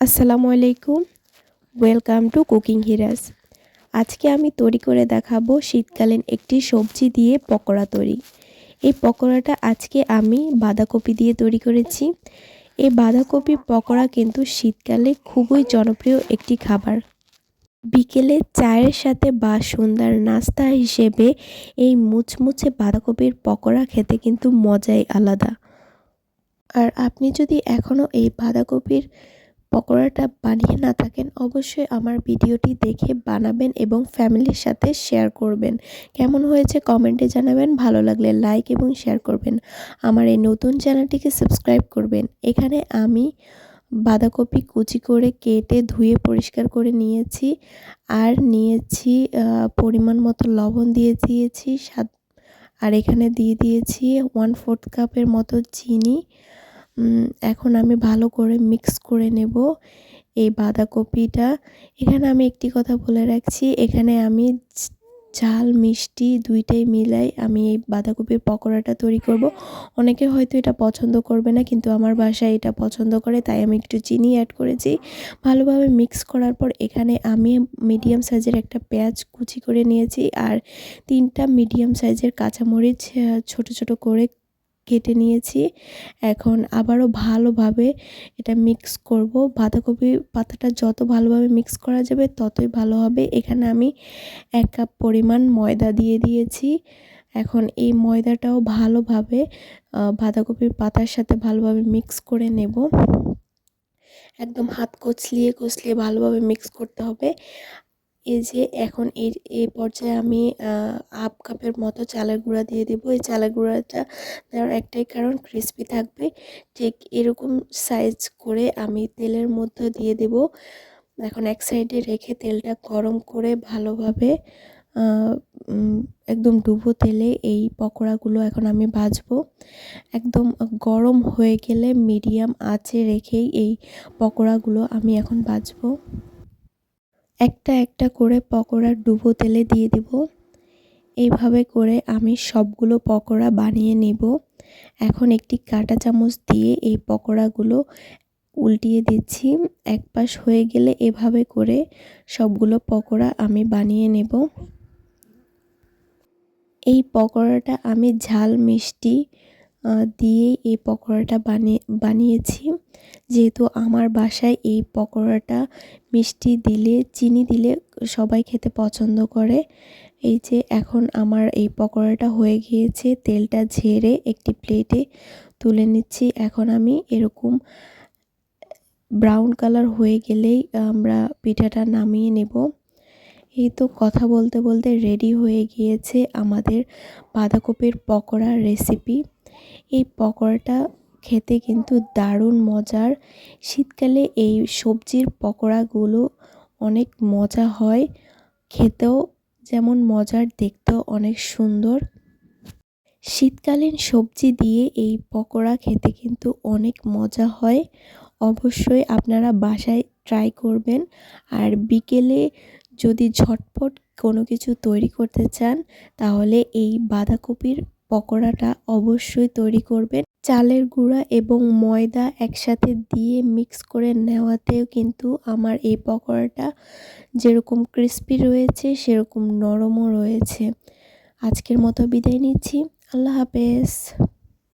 আসসালামু আলাইকুম। Welcome to cooking হিরাস আজকে আমি তৈরি করে দেখাবো শীতকালীন একটি সবজি দিয়ে পকোড়া তৈরি। এই পকোড়াটা আজকে আমি বাঁধাকপি দিয়ে তৈরি করেছি। এই বাঁধাকপি পকোড়া কিন্তু শীতকালে খুবই জনপ্রিয় একটি খাবার। বিকেলে চায়ের সাথে বা সন্ধ্যার নাস্তা হিসেবে এই মুচমুচে বাঁধাকপির পকোড়া খেতে কিন্তু মজাই আলাদা। আর আপনি যদি এখনও এই বাঁধাকপির পকোড়াটা বানিয়ে না থাকেন, অবশ্যই আমার ভিডিওটি দেখে বানাবেন এবং ফ্যামিলির সাথে শেয়ার করবেন। কেমন হয়েছে কমেন্টে জানাবেন, ভালো লাগলে লাইক এবং শেয়ার করবেন। আমার এই নতুন চ্যানেলটিকে সাবস্ক্রাইব করবেন। এখানে আমি বাঁধাকপি কুচি করে কেটে ধুয়ে পরিষ্কার করে নিয়েছি আর নিয়েছি পরিমাণ মতো লবণ দিয়ে দিয়েছি, স্বাদ আর এখানে দিয়ে দিয়েছি ওয়ান ফোর্থ কাপের মতো চিনি। এখন আমি ভালো করে মিক্স করে নেব এই বাঁধাকপিটা। এখানে আমি একটি কথা বলে রাখছি, এখানে আমি ঝাল, মিষ্টি দুইটাই মিলাই আমি এই বাঁধাকপির পকোড়াটা তৈরি করব। অনেকে হয়তো এটা পছন্দ করবে না, কিন্তু আমার বাসায় এটা পছন্দ করে, তাই আমি একটু চিনি অ্যাড করেছি। ভালোভাবে মিক্স করার পর এখানে আমি মিডিয়াম সাইজের একটা পেঁয়াজ কুচি করে নিয়েছি, আর তিনটা মিডিয়াম সাইজের কাঁচামরিচ ছোট ছোট করে কেটে নিয়েছি। এখন আবারও ভালোভাবে এটা মিক্স করব। বাঁধাকপি পাতাটা যত ভালোভাবে মিক্স করা যাবে ততই ভালো হবে। এখানে আমি এক কাপ পরিমাণ ময়দা দিয়ে দিয়েছি। এখন এই ময়দাটাও ভালোভাবে বাঁধাকপির পাতার সাথে ভালোভাবে মিক্স করে নেব। একদম হাত কচলিয়ে কচলিয়ে ভালোভাবে মিক্স করতে হবে। এই যে এখন এই এই পর্যায়ে আমি হাফ কাপের মতো চালের গুঁড়া দিয়ে দেবো। এই চালের গুঁড়াটা দেওয়ার একটাই কারণ ক্রিস্পি থাকবে। ঠিক এরকম সাইজ করে আমি তেলের মধ্যে দিয়ে দেব। এখন এক সাইডে রেখে তেলটা গরম করে ভালোভাবে একদম ডুবো তেলে এই পকোড়াগুলো এখন আমি ভাজবো। একদম গরম হয়ে গেলে মিডিয়াম আঁচে রেখেই এই পকোড়াগুলো আমি এখন ভাজবো। একটা একটা করে পকোড়ার ডুবো তেলে দিয়ে দেব। এইভাবে করে আমি সবগুলো পকোড়া বানিয়ে নেব। এখন একটি কাঁটা চামচ দিয়ে এই পকোড়াগুলো উল্টিয়ে দিচ্ছি। এক পাশ হয়ে গেলে এভাবে করে সবগুলো পকোড়া আমি বানিয়ে নেব। এই পকোড়াটা আমি ঝাল মিষ্টি দিয়ে এই পকোড়াটা বানিয়ে, বানিয়েছি। যেহেতু আমার বাসায় এই পকোড়াটা মিষ্টি দিলে, চিনি দিলে সবাই খেতে পছন্দ করে। এই যে এখন আমার এই পকোড়াটা হয়ে গিয়েছে, তেলটা ঝেড়ে একটি প্লেটে তুলে নিচ্ছি। এখন আমি এরকম ব্রাউন কালার হয়ে গেলেই আমরা পিঠাটা নামিয়ে নেব। এই তো কথা বলতে বলতে রেডি হয়ে গিয়েছে আমাদের বাঁধাকপির পকোড়া রেসিপি। এই পকোড়াটা খেতে কিন্তু দারুণ মজার। শীতকালে এই সবজির পকোড়াগুলো অনেক মজা হয়। খেতেও যেমন মজার, দেখতেও অনেক সুন্দর। শীতকালীন সবজি দিয়ে এই পকোড়া খেতে কিন্তু অনেক মজা হয়। অবশ্যই আপনারা বাসায় ট্রাই করবেন। আর বিকেলে যদি ঝটপট কোনো কিছু তৈরি করতে চান, তাহলে এই বাঁধাকপির পকোড়াটা অবশ্যই তৈরি করবেন। চালের গুঁড়া এবং ময়দা একসাথে দিয়ে মিক্স করে নেওয়াতেও কিন্তু আমার এই পকোড়াটা যেরকম ক্রিস্পি রয়েছে, সেরকম নরমও রয়েছে। আজকের মতো বিদায় নিচ্ছি। আল্লাহ হাফেজ।